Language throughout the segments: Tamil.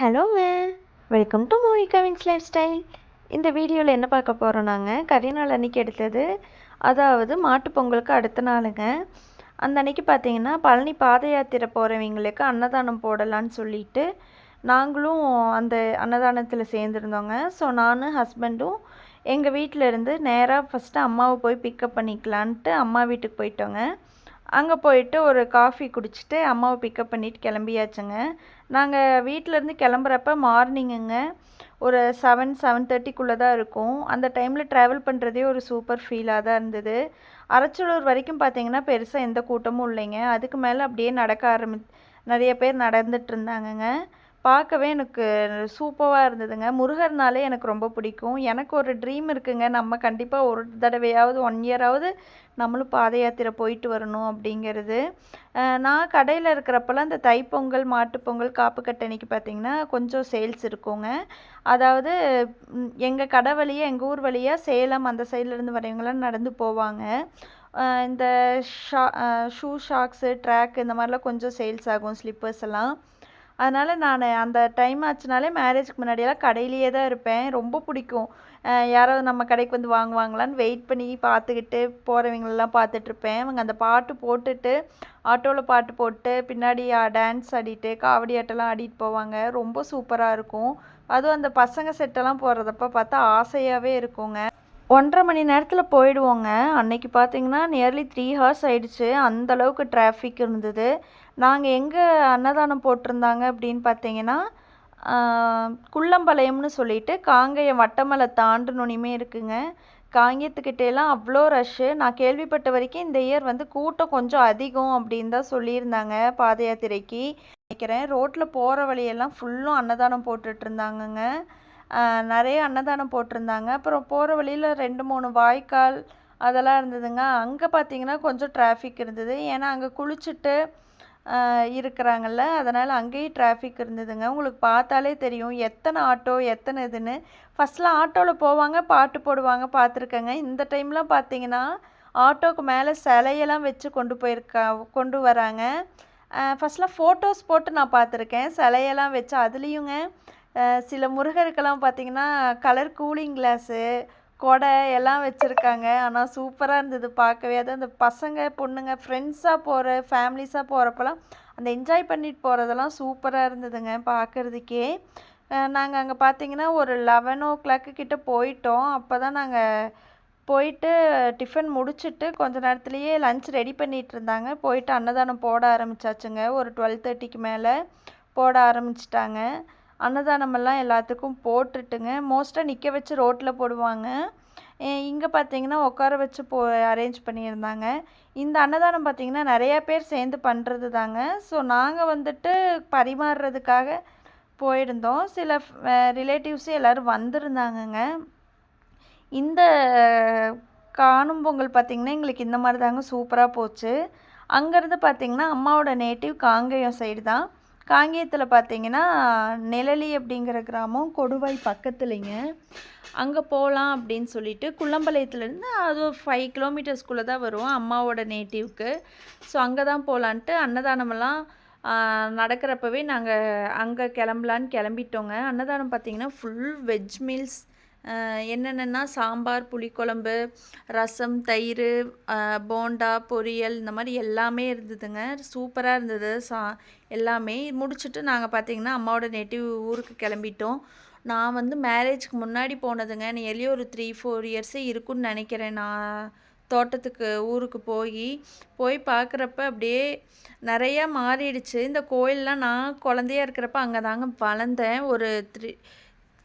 Hello welcome to movie Kavin's lifestyle இந்த வீடியோவில் என்ன பார்க்க போகிறோம் நாங்கள் கரிநாள் அன்றைக்கி எடுத்தது. அதாவது மாட்டு பொங்கலுக்கு அடுத்த நாளுங்க. அந்த அன்னைக்கு பார்த்தீங்கன்னா பழனி பாத யாத்திரை போகிறவங்களுக்கு அன்னதானம் போடலான்னு சொல்லிட்டு நாங்களும் அந்த அன்னதானத்தில் சேர்ந்துருந்தோங்க. ஸோ நானும் ஹஸ்பண்டும் எங்கள் வீட்டில் இருந்து நேராக ஃபஸ்ட்டு அம்மாவை போய் பிக்கப் பண்ணிக்கலான்ட்டு அம்மா வீட்டுக்கு போயிட்டோங்க. அங்கே போயிட்டு ஒரு காஃபி குடிச்சிட்டு அம்மாவை பிக்கப் பண்ணிட்டு கிளம்பியாச்சுங்க. நாங்கள் வீட்டிலேருந்து கிளம்புறப்ப மார்னிங்குங்க ஒரு செவன் செவன் தேர்ட்டிக்குள்ளே தான் இருக்கும். அந்த டைமில் ட்ராவல் பண்ணுறதே ஒரு சூப்பர் ஃபீலாக தான் இருந்தது. அரச்சலூர் வரைக்கும் பார்த்தீங்கன்னா பெருசாக எந்த கூட்டமும் இல்லைங்க. அதுக்கு மேலே அப்படியே நடக்க ஆரம்பி நிறைய பேர் நடந்துட்டு இருந்தாங்கங்க. பார்க்கவே எனக்கு சூப்பராக இருந்ததுங்க. முருகர்னாலே எனக்கு ரொம்ப பிடிக்கும். எனக்கு ஒரு ட்ரீம் இருக்குங்க. நம்ம கண்டிப்பாக ஒரு தடவையாவது ஒன் இயராவது நம்மளும் பாத யாத்திரை போயிட்டு வரணும் அப்படிங்கிறது. நான் கடையில் இருக்கிறப்பெல்லாம் இந்த தைப்பொங்கல் மாட்டுப்பொங்கல் காப்பு கட்டணிக்கு பார்த்திங்கன்னா கொஞ்சம் சேல்ஸ் இருக்குங்க. அதாவது எங்கள் கடை வழியாக எங்கள் ஊர் வழியாக சேலம் அந்த சைட்லேருந்து வரவங்களாம் நடந்து போவாங்க. இந்த ஷா ஷூ ஷாக்ஸு ட்ராக் இந்த மாதிரிலாம் கொஞ்சம் சேல்ஸ் ஆகும் ஸ்லிப்பர்ஸ் எல்லாம். அதனால் நான் அந்த டைம் ஆச்சுனாலே மேரேஜ்க்கு முன்னாடியெல்லாம் கடையிலேயே தான் இருப்பேன். ரொம்ப பிடிக்கும். யாராவது நம்ம கடைக்கு வந்து வாங்குவாங்களான்னு வெயிட் பண்ணி பார்த்துக்கிட்டு போகிறவங்களெல்லாம் பார்த்துட்ருப்பேன். அவங்க அந்த பாட்டு போட்டுட்டு ஆட்டோவில் பாட்டு போட்டு பின்னாடி டான்ஸ் ஆடிட்டு காவடி ஆட்டெல்லாம் ஆடிட்டு போவாங்க. ரொம்ப சூப்பராக இருக்கும். அதுவும் அந்த பசங்க செட்டெல்லாம் போடுறதப்ப பார்த்தா ஆசையாகவே இருக்குங்க. ஒன்றரை மணி நேரத்தில் போயிடுவோங்க. அன்னைக்கு பார்த்தீங்கன்னா நியர்லி த்ரீ ஹார்ஸ் ஆயிடுச்சு. அந்தளவுக்கு டிராஃபிக் இருந்தது. நாங்கள் எங்கே அன்னதானம் போட்டிருந்தாங்க அப்படின்னு பார்த்தீங்கன்னா குள்ளம்பாளையம்னு சொல்லிட்டு காங்கேயம் வட்டமலை தாண்டணுனியுமே இருக்குங்க. காங்கேயத்துக்கிட்டேலாம் அவ்வளோ ரஷ்ஷு நான் கேள்விப்பட்ட வரைக்கும் இந்த இயர் வந்து கூட்டம் கொஞ்சம் அதிகம் அப்படின்னு தான் சொல்லியிருந்தாங்க பாத யாத்திரைக்கு. நினைக்கிறேன் ரோட்டில் போகிற வழியெல்லாம் ஃபுல்லும் அன்னதானம் போட்டுட்ருந்தாங்கங்க நிறைய அன்னதானம் போட்டிருந்தாங்க. அப்புறம் போகிற வழியில் ரெண்டு மூணு வாய்க்கால் அதெல்லாம் இருந்ததுங்க. அங்கே பார்த்தீங்கன்னா கொஞ்சம் டிராஃபிக் இருந்தது. ஏன்னா அங்கே குளிச்சுட்டு இருக்கிறாங்கள்ல இருக்கிறாங்கல்ல அதனால் அங்கேயும் டிராஃபிக் இருந்ததுங்க. உங்களுக்கு பார்த்தாலே தெரியும். எத்தனை ஆட்டோ எத்தனை இதுன்னு. ஃபஸ்ட்லாம் ஆட்டோவில் போவாங்க பாட்டு போடுவாங்க பார்த்துருக்கேங்க இந்த டைம்லாம் பார்த்தீங்கன்னா ஆட்டோக்கு மேலே சிலையெல்லாம் வச்சு கொண்டு போயிருக்கா கொண்டு வராங்க. ஃபஸ்ட்லாம் ஃபோட்டோஸ் போட்டு நான் பார்த்துருக்கேன் சிலையெல்லாம் வச்சு அதுலேயுங்க சில முருகருக்கெல்லாம் பார்த்தீங்கன்னா கலர் கூலிங் கிளாஸு கொடை எல்லாம் வச்சுருக்காங்க. ஆனால் சூப்பராக இருந்தது பார்க்கவே அது அந்த பசங்க பொண்ணுங்க ஃப்ரெண்ட்ஸாக போகிற ஃபேமிலிஸாக போகிறப்பெல்லாம் அந்த என்ஜாய் பண்ணிட்டு போகிறதெல்லாம் சூப்பராக இருந்ததுங்க பார்க்குறதுக்கே நாங்கள் அங்கே பார்த்தீங்கன்னா ஒரு லெவன் ஓ கிளாக்கு கிட்டே போயிட்டோம். அப்போ தான் நாங்கள் போயிட்டு டிஃபன் முடிச்சுட்டு கொஞ்ச நேரத்துலேயே லஞ்ச் ரெடி பண்ணிகிட்டு இருந்தாங்க. போயிட்டு அன்னதானம் போட ஆரம்பிச்சாச்சுங்க. ஒரு டுவெல் தேர்ட்டிக்கு மேலே போட ஆரம்பிச்சிட்டாங்க. அன்னதானமெல்லாம் எல்லாத்துக்கும் போட்டுட்டுங்க. மோஸ்ட்டாக நிற்க வச்சு ரோட்டில் போடுவாங்க. இங்கே பார்த்தீங்கன்னா உட்கார வச்சு போ அரேஞ்ச் பண்ணியிருந்தாங்க. இந்த அன்னதானம் பார்த்தீங்கன்னா நிறையா பேர் சேர்ந்து பண்ணுறது தாங்க. ஸோ நாங்கள் வந்துட்டு பரிமாறுறதுக்காக போயிருந்தோம். சில ரிலேட்டிவ்ஸு எல்லோரும் வந்திருந்தாங்கங்க. இந்த காணும் பொங்கல் பார்த்திங்கன்னா எங்களுக்கு இந்த மாதிரி தாங்க சூப்பராக போச்சு. அங்கேருந்து பார்த்திங்கன்னா அம்மாவோட நேட்டிவ் காங்கேயம் சைடு தான். காங்கேயத்தில் பார்த்தீங்கன்னா நிழலி அப்படிங்கிற கிராமம் கொடுவாய் பக்கத்துலேங்க. அங்கே போகலாம் அப்படின்னு சொல்லிட்டு குள்ளம்பாளையத்துலேருந்து அது ஃபைவ் கிலோமீட்டர்ஸ்குள்ளே தான் வரும் அம்மாவோட நேட்டிவ்க்கு ஸோ அங்கே தான் போகலான்ட்டு அன்னதானமெல்லாம் நடக்கிறப்பவே நாங்கள் அங்கே கிளம்பலான்னு கிளம்பிட்டோங்க. அன்னதானம் பார்த்தீங்கன்னா ஃபுல் வெஜ் மீல்ஸ் என்னென்னா சாம்பார் புளிக்குழம்பு ரசம் தயிர் போண்டா பொரியல் இந்த மாதிரி எல்லாமே இருந்ததுங்க. சூப்பராக இருந்தது. சா எல்லாமே முடிச்சுட்டு நாங்கள் பார்த்திங்கன்னா அம்மாவோட நேட்டிவ் ஊருக்கு கிளம்பிட்டோம். நான் வந்து மேரேஜ்க்கு முன்னாடி போனதுங்க. நியர்லி ஒரு த்ரீ ஃபோர் இயர்ஸே இருக்குன்னு நினைக்கிறேன். நான் தோட்டத்துக்கு ஊருக்கு போய் போய் பார்க்குறப்ப அப்படியே நிறையா மாறிடுச்சு. இந்த கோயிலெலாம் நான் குழந்தையா இருக்கிறப்ப அங்கே தாங்க வளர்ந்தேன். ஒரு த்ரீ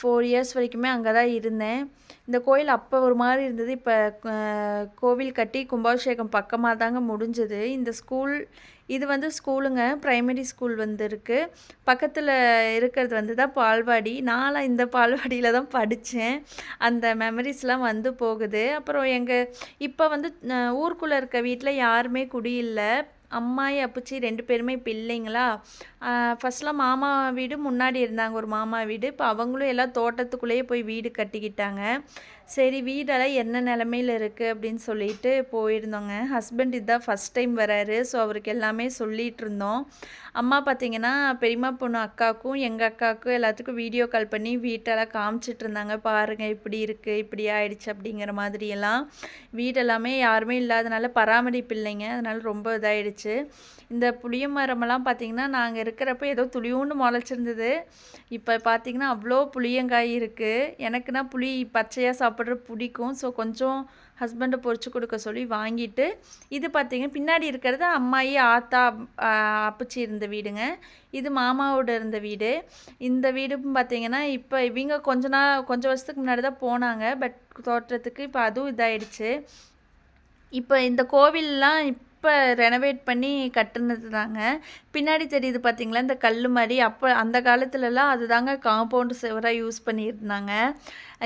ஃபோர் இயர்ஸ் வரைக்குமே அங்கே தான் இருந்தேன். இந்த கோயில் அப்போ ஒரு மாதிரி இருந்தது. இப்போ கோவில் கட்டி கும்பாபிஷேகம் பக்கமாக தாங்க முடிஞ்சது. இந்த ஸ்கூல் இது வந்து ஸ்கூலுங்க ப்ரைமரி ஸ்கூல் வந்து இருக்குது பக்கத்தில் இருக்கிறது வந்து தான் பால்வாடி. நான்லாம் இந்த பால்வாடியில் தான் படித்தேன் அந்த மெமரிஸ்லாம் வந்து போகுது. அப்புறம் எங்கள் இப்போ வந்து ஊருக்குள்ளே இருக்க வீட்டில் யாருமே குடியில்லை அம்மாயி அப்பச்சி ரெண்டு பேருமே இப்போ இல்லைங்களா ஃபஸ்ட்லாம் மாமா வீடு முன்னாடி இருந்தாங்க ஒரு மாமா வீடு. இப்போ அவங்களும் எல்லாம் தோட்டத்துக்குள்ளேயே போய் வீடு கட்டிக்கிட்டாங்க. சரி வீடெல்லாம் என்ன நிலமையில இருக்குது அப்படின்னு சொல்லிட்டு போயிருந்தோங்க. ஹஸ்பண்ட் இதுதான் ஃபஸ்ட் டைம் வராரு. ஸோ அவருக்கு எல்லாமே சொல்லிகிட்டு இருந்தோம். அம்மா பார்த்தீங்கன்னா பெரியம்மா பொண்ணு அக்காவுக்கும் எங்கள் அக்காவுக்கும் எல்லாத்துக்கும் வீடியோ கால் பண்ணி வீட்டெல்லாம் காமிச்சிட்டு இருந்தாங்க. பாருங்கள் இப்படி இருக்குது இப்படி ஆயிடுச்சு அப்படிங்கிற மாதிரியெல்லாம். வீடெல்லாமே யாருமே இல்லாதனால பராமரிப்பு இல்லைங்க. அதனால் ரொம்ப இதாகிடுச்சு இந்த புளிய மரமெல்லாம் பார்த்திங்கன்னா நாங்கள் இருக்கிறப்ப ஏதோ துளியூண்டு முளைச்சிருந்தது. இப்போ பார்த்திங்கன்னா அவ்வளோ புளியங்காய் இருக்குது எனக்குன்னா புளி பச்சையாக சாப்பிட்ற பிடிக்கும். ஸோ கொஞ்சம் ஹஸ்பண்டை பொறிச்சு கொடுக்க சொல்லி வாங்கிட்டு இது பார்த்திங்கன்னா பின்னாடி இருக்கிறது அம்மாயி ஆத்தா அப்பச்சி இருந்த வீடுங்க. இது மாமாவோட இருந்த வீடு. இந்த வீடும் பார்த்திங்கன்னா இப்போ இவங்க கொஞ்ச நாள் கொஞ்சம் வருஷத்துக்கு முன்னாடி தான் போனாங்க. பட் தோட்டத்துக்கு இப்போ அதுவும் இதாகிடுச்சு இப்போ இந்த கோவில்லாம் இப்போ ரெனோவேட் பண்ணி கட்டுனது தாங்க பின்னாடி தெரியுது பார்த்தீங்களா இந்த கல் மாதிரி அப்போ அந்த காலத்துலலாம் அது தாங்க காம்பவுண்டு சுவராக யூஸ் பண்ணியிருந்தாங்க.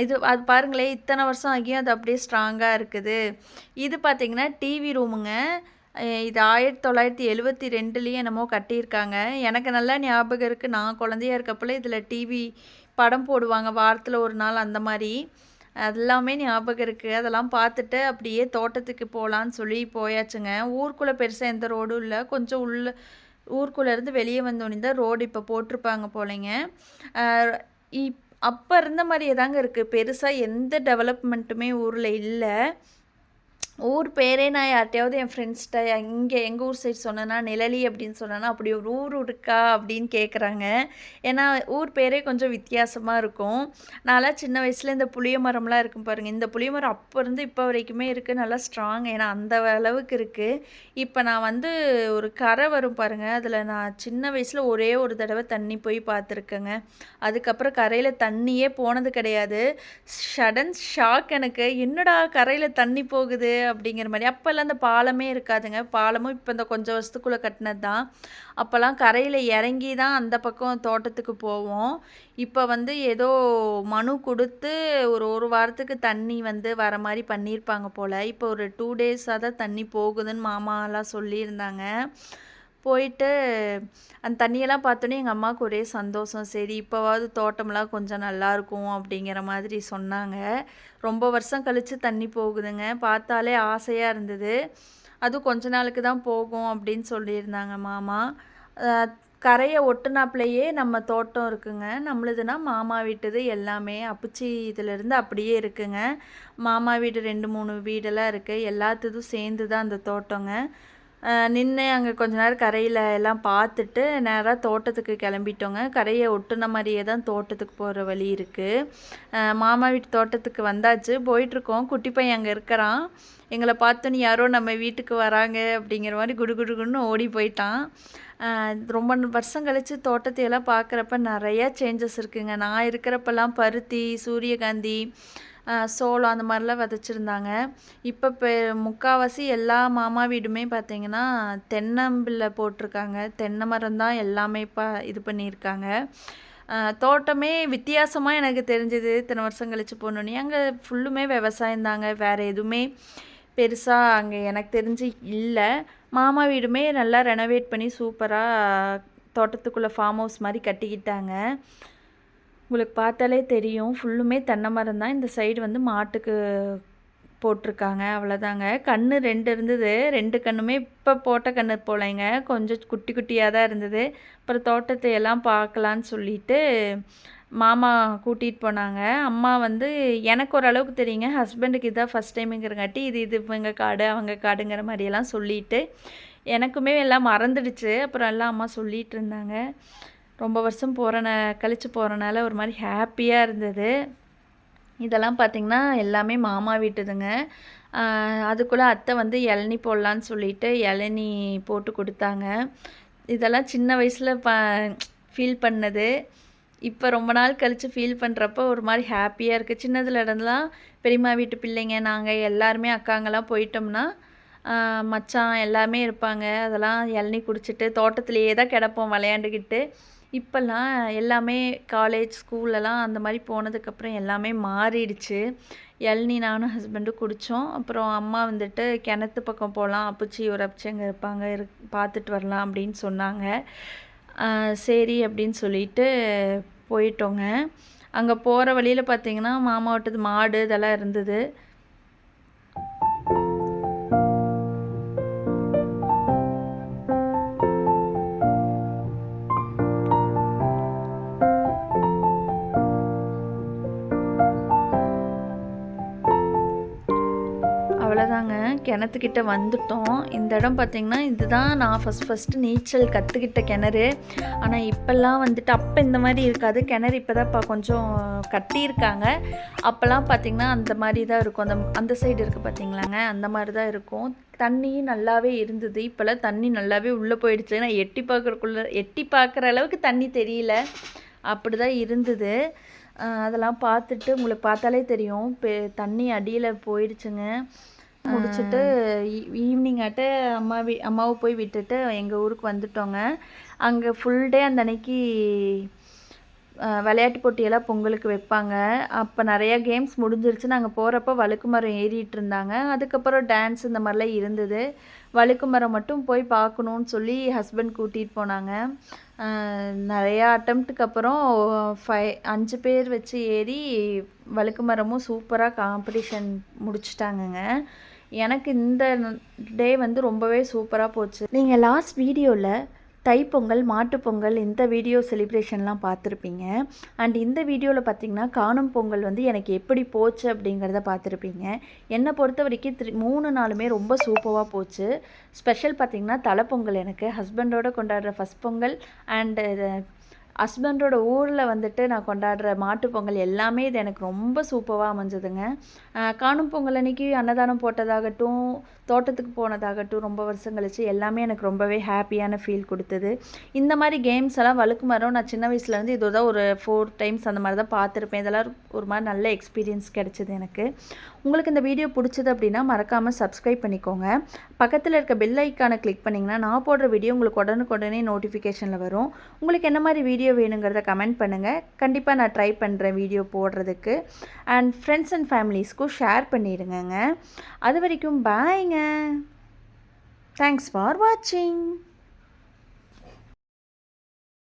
இது அது பாருங்களேன் இத்தனை வருஷம் ஆகியும் அது அப்படியே ஸ்ட்ராங்காக இருக்குது. இது பார்த்திங்கன்னா டிவி ரூமுங்க இது ஆயிரத்தி தொள்ளாயிரத்தி எழுவத்தி ரெண்டுலேயும் என்னமோ கட்டியிருக்காங்க. எனக்கு நல்லா ஞாபகம் இருக்குது நான் குழந்தையா இருக்கப்பல இதில் டிவி படம் போடுவாங்க வாரத்தில் ஒரு நாள் அந்த மாதிரி. அதெல்லாமே ஞாபகம் இருக்குது அதெல்லாம் பார்த்துட்டு அப்படியே தோட்டத்துக்கு போகலான்னு சொல்லி போயாச்சுங்க. ஊருக்குள்ளே பெருசாக எந்த ரோடும் இல்லை. கொஞ்சம் உள்ள ஊருக்குள்ளேருந்து வெளியே வந்தோடனே தான் ரோடு இப்போ போட்டிருப்பாங்க போலைங்க. இப் அப்போ இருந்த மாதிரியே தாங்க இருக்குது பெருசாக எந்த டெவலப்மெண்ட்டுமே ஊரில் இல்லை. ஊர் பேரே நான் யார்கிட்டையாவது என் ஃப்ரெண்ட்ஸ்கிட்ட இங்கே எங்கள் ஊர் சைடு சொன்னேன்னா நிழலி அப்படின்னு சொன்னேன்னா அப்படி ஒரு ஊர் இருக்கா அப்படின்னு கேட்குறாங்க ஏன்னா ஊர் பேரே கொஞ்சம் வித்தியாசமாக இருக்கும். நான்லாம் சின்ன வயசில் இந்த புளிய மரம்லாம் இருக்கும் பாருங்கள் இந்த புளிய மரம் அப்போ இருந்து இப்போ வரைக்குமே இருக்குது நல்லா ஸ்ட்ராங் ஏன்னா அந்த அளவுக்கு இருக்குது இப்போ நான் வந்து ஒரு கரை வரும் பாருங்கள் அதில் நான் சின்ன வயசில் ஒரே ஒரு தடவை தண்ணி போய் பார்த்துருக்கேங்க. அதுக்கப்புறம் கரையில் தண்ணியே போனது கிடையாது. சடன் ஷாக் எனக்கு. என்னடா கரையில் தண்ணி போகுது? அப்படிங்கிற மாதிரி. அப்போல்லாம் அந்த பாலமே இருக்காதுங்க. பாலமும் இப்போ இந்த கொஞ்சம் வருஷத்துக்குள்ளே கட்டினது தான் அப்போல்லாம் கரையில் இறங்கி தான் அந்த பக்கம் தோட்டத்துக்கு போவோம். இப்போ வந்து ஏதோ மனு கொடுத்து ஒரு ஒரு வாரத்துக்கு தண்ணி வந்து வர மாதிரி பண்ணியிருப்பாங்க போல். இப்போ ஒரு டூ டேஸாக தான் தண்ணி போகுதுன்னு மாமாலாம் சொல்லியிருந்தாங்க. போயிட்டு அந்த தண்ணியெல்லாம் பார்த்தோன்னே எங்கள் அம்மாவுக்கு ஒரே சந்தோஷம். சரி இப்போவாவது தோட்டம்லாம் கொஞ்சம் நல்லாயிருக்கும் அப்படிங்கிற மாதிரி சொன்னாங்க. ரொம்ப வருஷம் கழித்து தண்ணி போகுதுங்க. பார்த்தாலே ஆசையாக இருந்தது. அதுவும் கொஞ்ச நாளுக்கு தான் போகும் அப்படின்னு சொல்லியிருந்தாங்க மாமா. கரையை ஒட்டுனாப்புலையே நம்ம தோட்டம் இருக்குங்க. நம்மளுதுன்னா மாமா வீட்டுது எல்லாமே. அப்புச்சி இதிலேருந்து அப்படியே இருக்குங்க. மாமா வீடு ரெண்டு மூணு வீடெல்லாம் இருக்குது எல்லாத்துதும் சேர்ந்து தான் அந்த தோட்டங்க. நின்று அங்கே கொஞ்ச நேரம் கரையில் எல்லாம் பார்த்துட்டு நேராக தோட்டத்துக்கு கிளம்பிட்டோங்க. கரையை ஒட்டுன மாதிரியே தான் தோட்டத்துக்கு போகிற வழி இருக்குது மாமா வீட்டு தோட்டத்துக்கு வந்தாச்சு. போயிட்டுருக்கோம் குட்டி பையன் அங்கே இருக்கிறான். எங்களை பார்த்தோன்னு யாரோ நம்ம வீட்டுக்கு வராங்க அப்படிங்கிற மாதிரி குடு குடுகுன்னு ஓடி போயிட்டான். ரொம்ப வருஷம் கழித்து தோட்டத்தையெல்லாம் பார்க்குறப்ப நிறையா சேஞ்சஸ் இருக்குங்க. நான் இருக்கிறப்பெல்லாம் பருத்தி சூரியகாந்தி சோளம் அந்த மாதிரிலாம் விதைச்சிருந்தாங்க. இப்போ இப்போ முக்கால்வாசி எல்லா மாமா வீடுமே பார்த்திங்கன்னா தென்னம்பிள்ளை போட்டிருக்காங்க. தென்னை மரம் தான் எல்லாமே இப்போ இது பண்ணியிருக்காங்க. தோட்டமே வித்தியாசமாக எனக்கு தெரிஞ்சது. இத்தனை வருஷம் கழித்து போனோன்னே அங்கே ஃபுல்லுமே விவசாயம் தாங்க. வேறு எதுவுமே பெருசாக அங்கே எனக்கு தெரிஞ்சு இல்லை. மாமா வீடுமே நல்லா ரெனோவேட் பண்ணி சூப்பராக தோட்டத்துக்குள்ளே ஃபார்ம் ஹவுஸ் மாதிரி கட்டிக்கிட்டாங்க. உங்களுக்கு பார்த்தாலே தெரியும். ஃபுல்லுமே தென்னை மரம் தான். இந்த சைடு வந்து மாட்டுக்கு போட்டிருக்காங்க. அவ்வளோதாங்க கண் ரெண்டு இருந்தது. ரெண்டு கண்ணுமே இப்போ போட்ட கண்ணு போலைங்க. கொஞ்சம் குட்டி குட்டியாக தான் இருந்தது. அப்புறம் தோட்டத்தை எல்லாம் பார்க்கலான்னு சொல்லிட்டு மாமா கூட்டிகிட்டு போனாங்க. அம்மா வந்து எனக்கு ஓரளவுக்கு தெரியுங்க. ஹஸ்பண்டுக்கு இதான் ஃபஸ்ட் டைமுங்கிறங்காட்டி இது இது இவங்க காடு அவங்க காடுங்கிற மாதிரியெல்லாம் சொல்லிட்டு எனக்குமே எல்லாம் மறந்துடுச்சு. அப்புறம் எல்லாம் அம்மா சொல்லிகிட்டு இருந்தாங்க. ரொம்ப வருஷம் போகிறன கழித்து போகிறனால ஒரு மாதிரி ஹாப்பியாக இருந்தது. இதெல்லாம் பார்த்திங்கன்னா எல்லாமே மாமா வீட்டுதுங்க. அதுக்குள்ளே அத்தை வந்து இளநி போடலான்னு சொல்லிட்டு இளநி போட்டு கொடுத்தாங்க. இதெல்லாம் சின்ன வயசில் ப ஃபீல் பண்ணது. இப்போ ரொம்ப நாள் கழித்து ஃபீல் பண்ணுறப்ப ஒரு மாதிரி ஹாப்பியாக இருக்குது சின்னதில் இருந்தெல்லாம் பெரியம்மா வீட்டு பிள்ளைங்க நாங்கள் எல்லாருமே அக்காங்கெல்லாம் போயிட்டோம்னா மச்சான் எல்லாமே இருப்பாங்க. அதெல்லாம் இளநி குடிச்சிட்டு தோட்டத்துலேயே தான் கிடப்போம் விளையாண்டுக்கிட்டு இப்போல்லாம் எல்லாமே காலேஜ் ஸ்கூல்லலாம் அந்த மாதிரி போனதுக்கப்புறம் எல்லாமே மாறிடுச்சு. இளநி நானும் ஹஸ்பண்டும் குடித்தோம் அப்புறம் அம்மா வந்துட்டு கிணத்து பக்கம் போகலாம் அப்புச்சி ஒரு அப்புச்சி அங்கே இருப்பாங்க இரு பார்த்துட்டு வரலாம் அப்படின்னு சொன்னாங்க. சரி அப்படின்னு சொல்லிட்டு போயிட்டோங்க. அங்கே போகிற வழியில் பார்த்தீங்கன்னா மாமாவட்டது மாடு இதெல்லாம் இருந்தது. கிணத்துக்கிட்ட வந்துட்டோம். இந்த இடம் பார்த்திங்கன்னா இதுதான் நான் ஃபஸ்ட் ஃபஸ்ட்டு நீச்சல் கற்றுக்கிட்ட கிணறு. ஆனால் இப்போல்லாம் வந்துட்டு அப்போ இந்த மாதிரி இருக்காது. கிணறு இப்போ தான் இப்போ கொஞ்சம் கட்டியிருக்காங்க. அப்போல்லாம் பார்த்திங்கன்னா அந்த மாதிரி தான் இருக்கும். அந்த அந்த சைடு இருக்குது பார்த்திங்களாங்க அந்த மாதிரி தான் இருக்கும். தண்ணியும் நல்லாவே இருந்தது. இப்போல்லாம் தண்ணி நல்லாவே உள்ளே போயிடுச்சு. நான் எட்டி பார்க்குறக்குள்ள எட்டி பார்க்குற அளவுக்கு தண்ணி தெரியல. அப்படி தான் இருந்தது அதெல்லாம் பார்த்துட்டு உங்களுக்கு பார்த்தாலே தெரியும். பெ தண்ணி அடியில் போயிடுச்சுங்க. முடிச்சுட்டு ஈவினிங் ஆட்டு அம்மா வீ அம்மாவை போய் விட்டுட்டு எங்கள் ஊருக்கு வந்துட்டோங்க. அங்கே ஃபுல் டே அந்த அன்னைக்கு விளையாட்டு போட்டியெல்லாம் பொங்கலுக்கு வைப்பாங்க. அப்போ நிறையா கேம்ஸ் முடிஞ்சிருச்சு. நாங்கள் போகிறப்ப வழுக்கு மரம் ஏறிட்டு இருந்தாங்க. அதுக்கப்புறம் டான்ஸ் இந்த மாதிரிலாம் இருந்தது. வழுக்கு மரம் மட்டும் போய் பார்க்கணுன்னு சொல்லி ஹஸ்பண்ட் கூட்டிகிட்டு போனாங்க. நிறையா அட்டம்ப்ட்டுக்கு அப்புறம் ஃபை அஞ்சு பேர் வச்சு ஏறி வழுக்கு மரமும் சூப்பராக காம்படிஷன் முடிச்சிட்டாங்கங்க. எனக்கு இந்த டே வந்து ரொம்பவே சூப்பராக போச்சு. நீங்கள் லாஸ்ட் வீடியோவில் தைப்பொங்கல் மாட்டுப்பொங்கல் இந்த வீடியோ செலிப்ரேஷன்லாம் பார்த்துருப்பீங்க. அண்ட் இந்த வீடியோவில் பார்த்தீங்கன்னா காணும் பொங்கல் வந்து எனக்கு எப்படி போச்சு அப்படிங்கிறத பார்த்துருப்பீங்க. என்னை பொறுத்த வரைக்கும் த்ரீ மூணு நாளுமே ரொம்ப சூப்பராக போச்சு. ஸ்பெஷல் பார்த்தீங்கன்னா தலைப்பொங்கல் எனக்கு. ஹஸ்பண்டோட கொண்டாடுற ஃபஸ்ட் பொங்கல் அண்டு ஹஸ்பண்டோட ஊரில் வந்துட்டு நான் கொண்டாடுற மாட்டுப் பொங்கல் எல்லாமே இது எனக்கு ரொம்ப சூப்பராக அமைஞ்சதுங்க. காணும் பொங்கல் அன்னைக்கு அன்னதானம் போட்டதாகட்டும் தோட்டத்துக்கு போனதாகட்டும் ரொம்ப வருஷம் கழிச்சு எல்லாமே எனக்கு ரொம்பவே ஹாப்பியான ஃபீல் கொடுத்தது. இந்த மாதிரி கேம்ஸ் எல்லாம் வழுக்கு மரம் நான் சின்ன வயசுலேருந்து இதோ தான் ஒரு ஃபோர் டைம்ஸ் அந்த மாதிரி தான் பார்த்துருப்பேன். இதெல்லாம் ஒரு மாதிரி நல்ல எக்ஸ்பீரியன்ஸ் கிடச்சிது எனக்கு. உங்களுக்கு இந்த வீடியோ பிடிச்சது அப்படின்னா மறக்காமல் சப்ஸ்கிரைப் பண்ணிக்கோங்க. பக்கத்தில் இருக்க பெல் ஐக்கானை கிளிக் பண்ணிங்கன்னா நான் போடுற வீடியோ உங்களுக்கு உடனுக்குடனே நோட்டிஃபிகேஷனில் வரும். உங்களுக்கு என்ன மாதிரி வீடியோ வீடியோ வேணுங்கிறத கமெண்ட் பண்ணுங்கள் கண்டிப்பாக நான் ட்ரை பண்ணுறேன் வீடியோ போடுறதுக்கு. அண்ட் ஃப்ரெண்ட்ஸ் அண்ட் ஃபேமிலிஸ்க்கும் ஷேர் பண்ணிடுங்கங்க. அது வரைக்கும் பாய்ங்க தேங்க்ஸ் ஃபார் வாட்சிங்